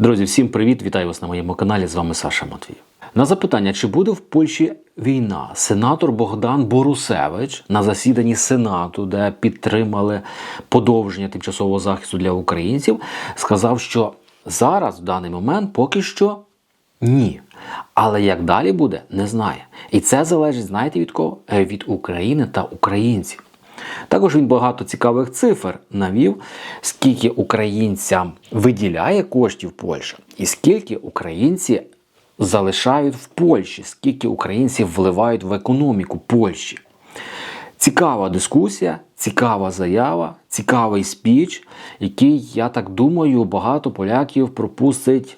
Друзі, всім привіт! Вітаю вас на моєму каналі. З вами Саша Матвій. На запитання, чи буде в Польщі війна, сенатор Богдан Борусевич на засіданні Сенату, де підтримали подовження тимчасового захисту для українців, сказав, що зараз, в даний момент, поки що ні. Але як далі буде, не знає. І це залежить, знаєте від кого? Е, Від України та українців. Також він багато цікавих цифр навів, скільки українцям виділяє коштів Польща, і скільки українці залишають в Польщі, скільки українців вливають в економіку Польщі. Цікава дискусія, цікава заява, цікавий спіч, який, я так думаю, багато поляків пропустить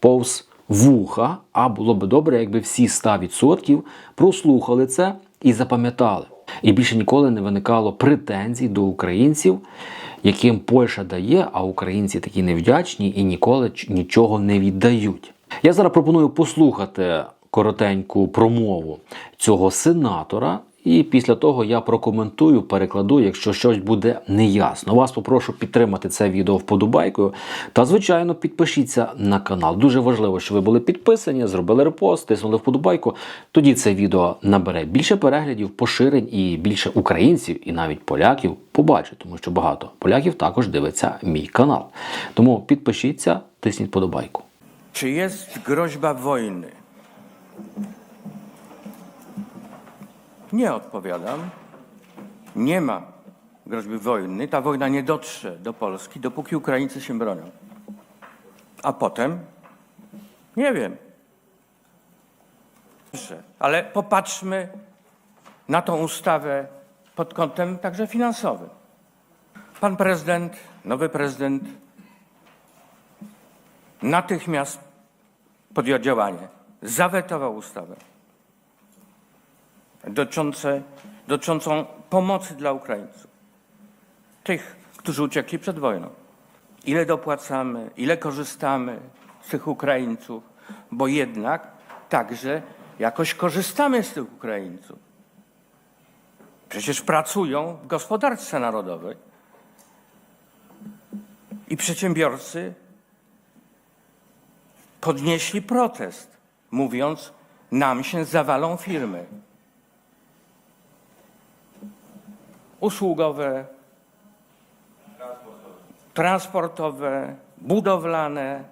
повз вуха. А було би добре, якби всі 100% прослухали це і запам'ятали. І більше ніколи не виникало претензій до українців, яким Польща дає, а українці такі невдячні і ніколи нічого не віддають. Я зараз пропоную послухати коротеньку промову цього сенатора, і після того я прокоментую, перекладу, якщо щось буде неясно. Вас попрошу підтримати це відео вподобайкою. Та, звичайно, підпишіться на канал. Дуже важливо, щоб ви були підписані, зробили репост, тиснули вподобайку. Тоді це відео набере більше переглядів, поширень і більше українців і навіть поляків побачать, тому що багато поляків також дивиться мій канал. Тому підпишіться, тисніть вподобайку. Czy jest groźba wojny? Nie odpowiadam. Nie ma groźby wojny. Ta wojna nie dotrze do Polski, dopóki Ukraińcy się bronią. A potem? Nie wiem. Ale popatrzmy na tą ustawę pod kątem także finansowym. Pan prezydent, nowy prezydent natychmiast podjął działanie, zawetował ustawę dotyczące, dotyczącą pomocy dla Ukraińców, tych, którzy uciekli przed wojną. Ile dopłacamy, ile korzystamy z tych Ukraińców, bo jednak także jakoś korzystamy z tych Ukraińców. Przecież pracują w gospodarce narodowej i przedsiębiorcy podnieśli protest, mówiąc, nam się zawalą firmy. Usługowe, transportowe, budowlane.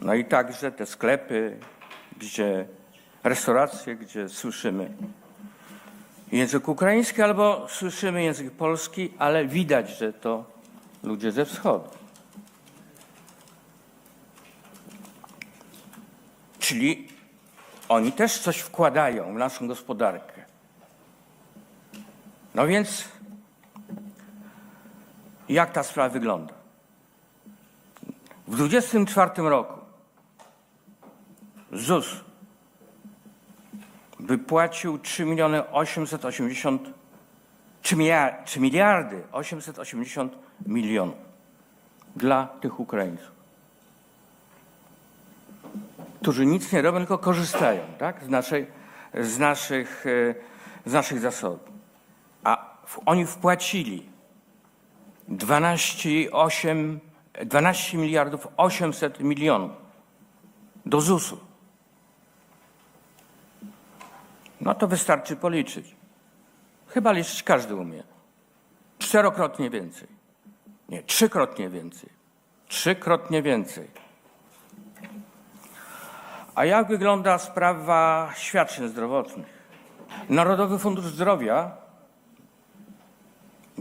No i także te sklepy, gdzie restauracje, gdzie słyszymy język ukraiński albo słyszymy język polski, ale widać, że to ludzie ze wschodu. Czyli oni też coś wkładają w naszą gospodarkę. No więc jak ta sprawa wygląda? W 2024 roku ZUS wypłacił 3 miliony 880 3 miliardy, 3 miliardy 880 milionów dla tych Ukraińców którzy nic nie robią, tylko korzystają tak? z, naszej, z, naszych, e, z naszych zasobów. Oni wpłacili 12,8 12 miliardów 800 milionów do ZUS-u. No to wystarczy policzyć. Chyba liczyć każdy umie. Czterokrotnie więcej. Nie, trzykrotnie więcej. Trzykrotnie więcej. A jak wygląda sprawa świadczeń zdrowotnych? Narodowy Fundusz Zdrowia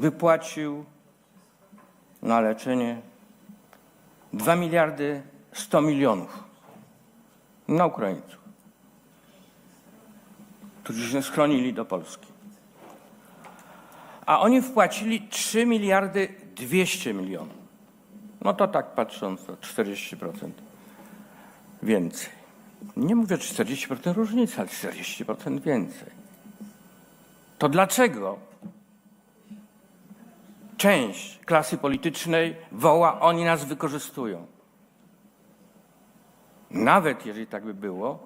wypłacił na leczenie 2 miliardy 100 milionów na Ukraińców, którzy się schronili do Polski. A oni wpłacili 3 miliardy 200 milionów. No to tak patrząc, to 40% więcej. Nie mówię 40% różnicy, ale 40% więcej. To dlaczego część klasy politycznej woła, oni nas wykorzystują? Nawet jeżeli tak by było,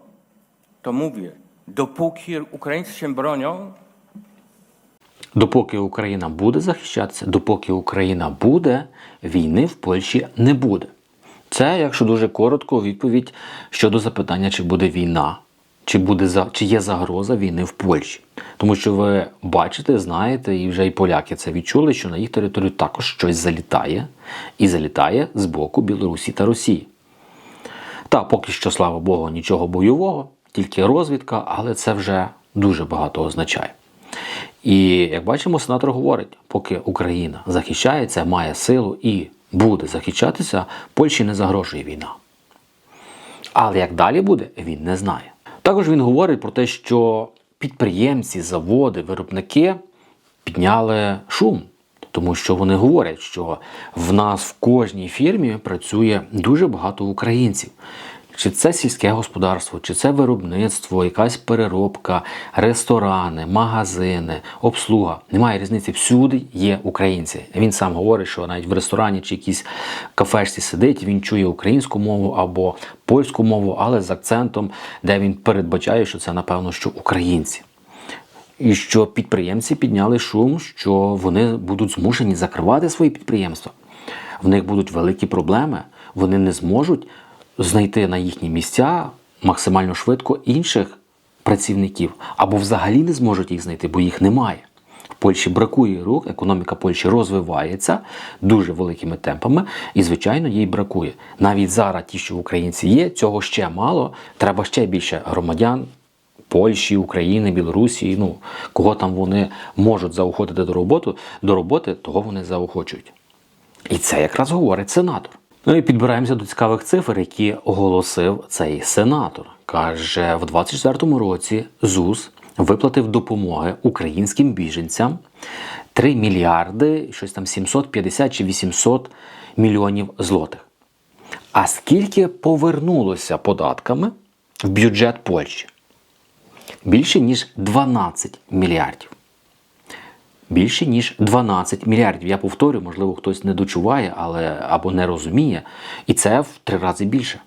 to mówię, dopóki Ukraińcy się bronią, Допоки Україна буде захищатися, допоки Україна буде, війни в Польщі не буде. Це, якщо дуже коротко, відповідь щодо запитання, чи буде війна, чи, буде за, чи є загроза війни в Польщі. Тому що ви бачите, знаєте, і вже і поляки це відчули, що на їх територію також щось залітає, і залітає з боку Білорусі та Росії. Та поки що, слава Богу, нічого бойового, тільки розвідка, але це вже дуже багато означає. І як бачимо, сенатор говорить, поки Україна захищається, має силу і буде захищатися, Польщі не загрожує війна. Але як далі буде, він не знає. Також він говорить про те, що підприємці, заводи, виробники підняли шум, тому що вони говорять, що в нас в кожній фірмі працює дуже багато українців. Чи це сільське господарство, чи це виробництво, якась переробка, ресторани, магазини, обслуга. Немає різниці. Всюди є українці. Він сам говорить, що навіть в ресторані чи якійсь кафешці сидить, він чує українську мову або польську мову, але з акцентом, де він передбачає, що це напевно що українці. І що підприємці підняли шум, що вони будуть змушені закривати свої підприємства. В них будуть великі проблеми, вони не зможуть знайти на їхні місця максимально швидко інших працівників, або взагалі не зможуть їх знайти, бо їх немає. В Польщі бракує рук, економіка Польщі розвивається дуже великими темпами, і, звичайно, їй бракує. Навіть зараз ті, що в українці є, цього ще мало. Треба ще більше громадян Польщі, України, Білорусі, ну кого там вони можуть заохотити до роботи, до роботи, того вони заохочують. І це якраз говорить сенатор. Ну і підбираємося до цікавих цифр, які оголосив цей сенатор. Каже, в 24-му році ЗУС виплатив допомоги українським біженцям 3 мільярди, щось там 750 чи 800 мільйонів злотих. А скільки повернулося податками в бюджет Польщі? Більше ніж 12 мільярдів. Більше ніж 12 мільярдів. Я повторю, можливо, хтось не дочуває, але або не розуміє. І це в три рази більше.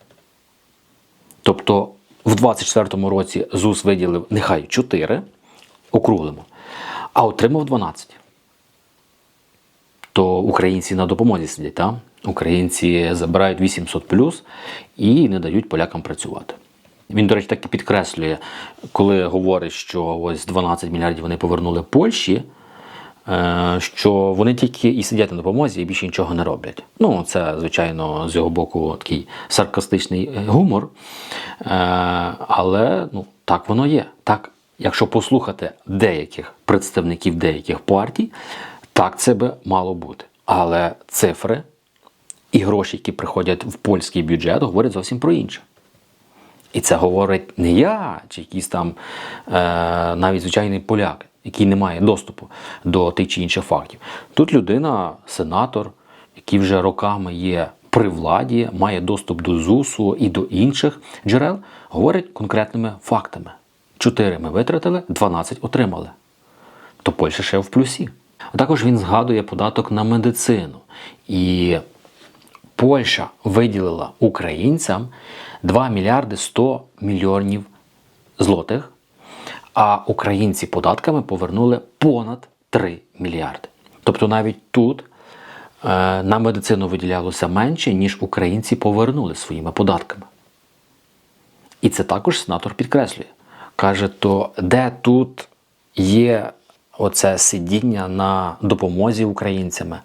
Тобто, в 24-му році ЗУС виділив нехай 4, округлимо, а отримав 12. То українці на допомозі сидять, так? Українці забирають 800 плюс і не дають полякам працювати. Він, до речі, так і підкреслює, коли говорить, що ось 12 мільярдів вони повернули Польщі, що вони тільки і сидять на допомозі і більше нічого не роблять. Ну, це, звичайно, з його боку такий саркастичний е, гумор. Е, Але ну, так воно є. Так, якщо послухати деяких представників деяких партій, так це би мало бути. Але цифри і гроші, які приходять в польський бюджет, говорять зовсім про інше. І це говорить не я, чи якийсь там е, навіть звичайний поляк, який не має доступу до тих чи інших фактів. Тут людина, сенатор, який вже роками є при владі, має доступ до ЗУСу і до інших джерел, говорить конкретними фактами. Чотири ми витратили, 12 отримали. То Польща ще в плюсі. А також він згадує податок на медицину. І Польща виділила українцям 2 мільярди 100 мільйонів злотих, а українці податками повернули понад 3 мільярди. Тобто навіть тут е, на медицину виділялося менше, ніж українці повернули своїми податками. І це також сенатор підкреслює. Каже, то де тут є оце сидіння на допомозі українцями,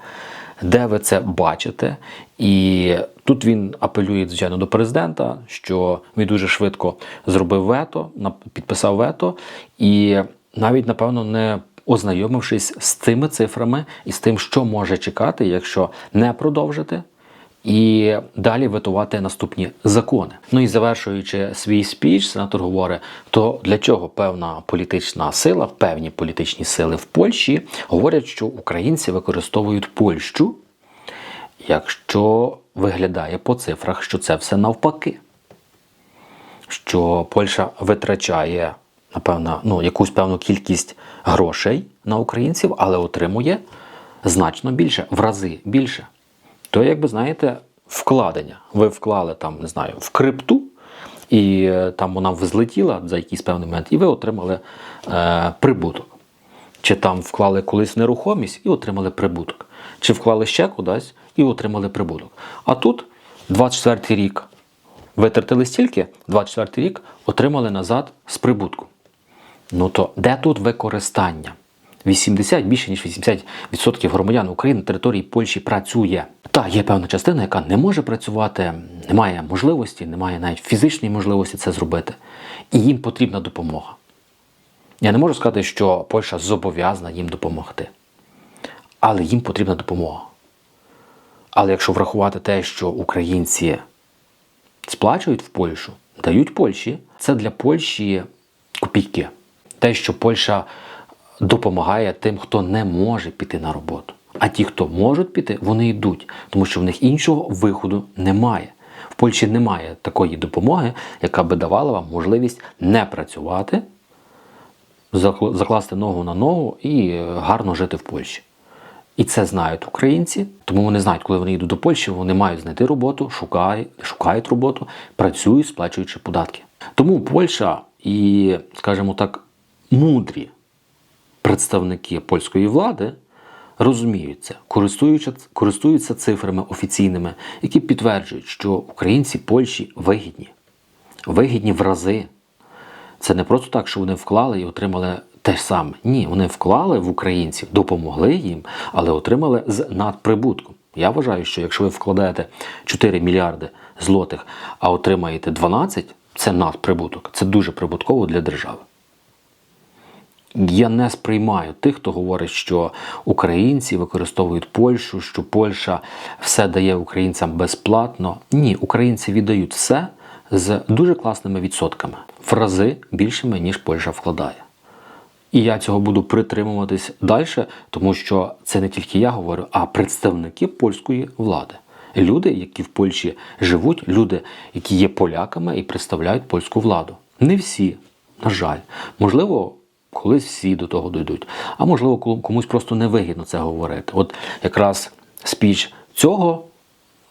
де ви це бачите? І тут він апелює, звичайно, до президента, що він дуже швидко зробив вето, підписав вето, і навіть, напевно, не ознайомившись з цими цифрами і з тим, що може чекати, якщо не продовжити і далі ветувати наступні закони. Ну і завершуючи свій спіч, сенатор говорить, то для чого певна політична сила, певні політичні сили в Польщі говорять, що українці використовують Польщу, якщо виглядає по цифрах, що це все навпаки. Що Польща витрачає, напевно, ну, якусь певну кількість грошей на українців, але отримує значно більше, в рази більше то, якби знаєте, вкладення. Ви вклали там, не знаю, в крипту, і е, там вона взлетіла за якийсь певний момент, і ви отримали е, прибуток. Чи там вклали колись нерухомість і отримали прибуток, чи вклали ще кудись і отримали прибуток. А тут 24 рік витратили стільки, 24 рік отримали назад з прибутку. Ну то де тут використання? 80, більше ніж 80% громадян України на території Польщі працює. Та є певна частина, яка не може працювати, не має можливості, не має навіть фізичної можливості це зробити. І їм потрібна допомога. Я не можу сказати, що Польща зобов'язана їм допомогти. Але їм потрібна допомога. Але якщо врахувати те, що українці сплачують в Польщу, дають Польщі, це для Польщі копійки. Те, що Польща допомагає тим, хто не може піти на роботу. А ті, хто можуть піти, вони йдуть, тому що в них іншого виходу немає. В Польщі немає такої допомоги, яка би давала вам можливість не працювати, закласти ногу на ногу і е, гарно жити в Польщі. І це знають українці, тому вони знають, коли вони йдуть до Польщі, вони мають знайти роботу, шукають, шукають роботу, працюють, сплачуючи податки. Тому Польща і, скажімо так, мудрі представники польської влади розуміються, користуються, користуються цифрами офіційними, які підтверджують, що українці Польщі вигідні, вигідні в рази. Це не просто так, що вони вклали і отримали те ж саме. Ні, вони вклали в українців, допомогли їм, але отримали з надприбутком. Я вважаю, що якщо ви вкладаєте 4 мільярди злотих, а отримаєте 12, це надприбуток. Це дуже прибутково для держави. Я не сприймаю тих, хто говорить, що українці використовують Польщу, що Польща все дає українцям безплатно. Ні, українці віддають все з дуже класними відсотками, в рази більшими, ніж Польща вкладає. І я цього буду притримуватись далі, тому що це не тільки я говорю, а представники польської влади. Люди, які в Польщі живуть, люди, які є поляками і представляють польську владу. Не всі, на жаль. Можливо, колись всі до того дійдуть, а можливо, кому- комусь просто невигідно це говорити. От якраз спіч цього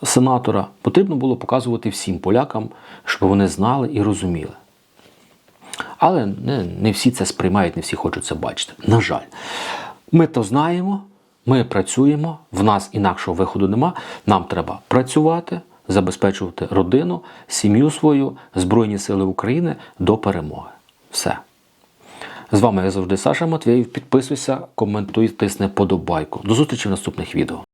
сенатора потрібно було показувати всім полякам, щоб вони знали і розуміли. Але не, не всі це сприймають, не всі хочуть це бачити. На жаль, ми то знаємо, ми працюємо, в нас інакшого виходу нема. Нам треба працювати, забезпечувати родину, сім'ю свою, Збройні Сили України до перемоги. Все. З вами, як завжди, Саша Матвєєв. Підписуйся, коментуй, тисни подобайку. До зустрічі в наступних відео.